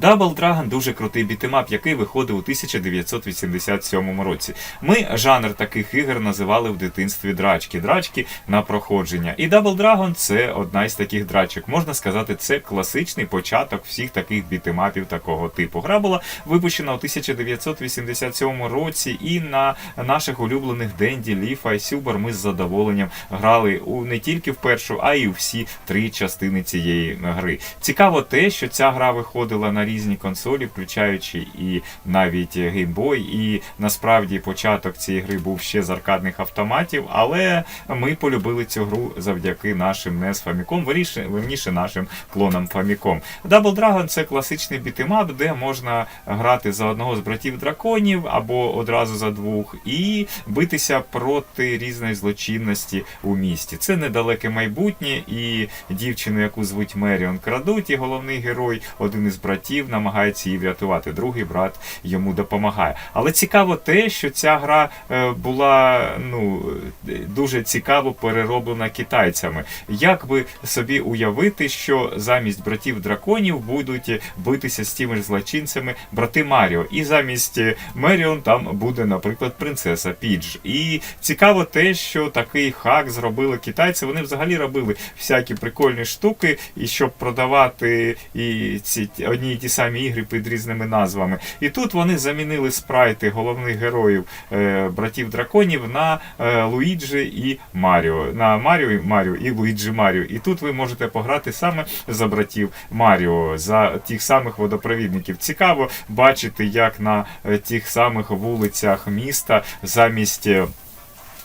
Double Dragon дуже крутий бітемап, який виходив у 1987 році. Ми жанр таких ігор називали в дитинстві драчки, драчки на проходження. І Double Dragon це одна із таких драчок. Можна сказати, це класичний початок всіх таких бітемапів такого типу. Гра була випущена у 1987 році, і на наших улюблених Денді, Ліфа і Сюбер ми з задоволенням грали у не тільки в першу, а й у всі три частини цієї гри. Цікаво те, що ця гра виходила на різні консолі, включаючи і навіть Boy, і насправді початок цієї гри був ще з аркадних автоматів, але ми полюбили цю гру завдяки нашим NES Famicom, виріше, верніше нашим клонам Famicom. Double Dragon це класичний бітемап, де можна грати за одного з братів драконів або одразу за двох, і битися проти різної злочинності у місті. Це недалеке майбутнє, і дівчину, яку звуть Меріон, крадуть, і головний герой, один із братів, намагається її врятувати. Другий брат йому допомагає. Але цікаво те, що ця гра е, була ну дуже цікаво перероблена китайцями. Як би собі уявити, що замість братів драконів будуть битися з тими ж злочинцями брати Маріо, і замість Меріон там буде, наприклад, принцеса Підж. І цікаво те, що такий хак зробили китайці. Вони взагалі робили всякі прикольні штуки, і щоб продавати і ці одні ті самі ігри під різними назвами. І тут вони замінили спрайти головних героїв е, братів драконів на е, Луїджі і Маріо. На Маріо і Маріо і Луїджі Маріо. І тут ви можете пограти саме за братів Маріо, за тих самих водопровідників. Цікаво бачити, як на е, тих самих вулицях міста замість.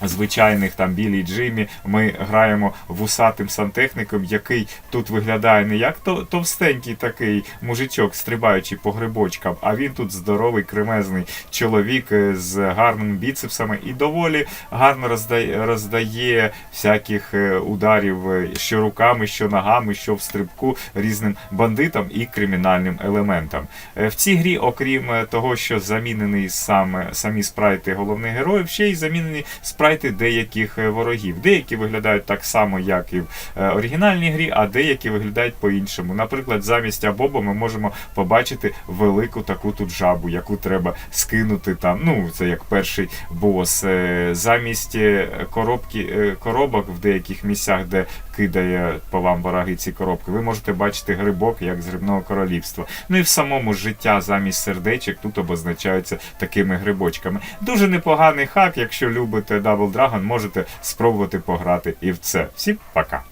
Звичайних там білій Джимі ми граємо вусатим сантехніком, який тут виглядає не як то товстенький такий мужичок, стрибаючий по грибочкам, а він тут здоровий, кремезний чоловік е, з гарними біцепсами і доволі гарно роздає, роздає всяких е, ударів е, що руками, що ногами, що в стрибку різним бандитам і кримінальним елементам. В цій грі, окрім того, що замінений саме самі спрайти головних героїв, ще й замінені спрайти деяких е, ворогів. Деякі виглядають так само, як і в е, оригінальній грі, а деякі виглядають по-іншому. Наприклад, замість Абоба ми можемо побачити велику таку тут жабу, яку треба скинути там. Ну, це як перший бос. Е, Замість коробки, коробок в деяких місцях, де кидає по вам вороги ці коробки, ви можете бачити грибок, як з грибного королівства. Ну і в самому життя замість сердечок тут обозначаються такими грибочками. Дуже непоганий хак, якщо любите Double Dragon, можете спробувати пограти і в це. Всім пока!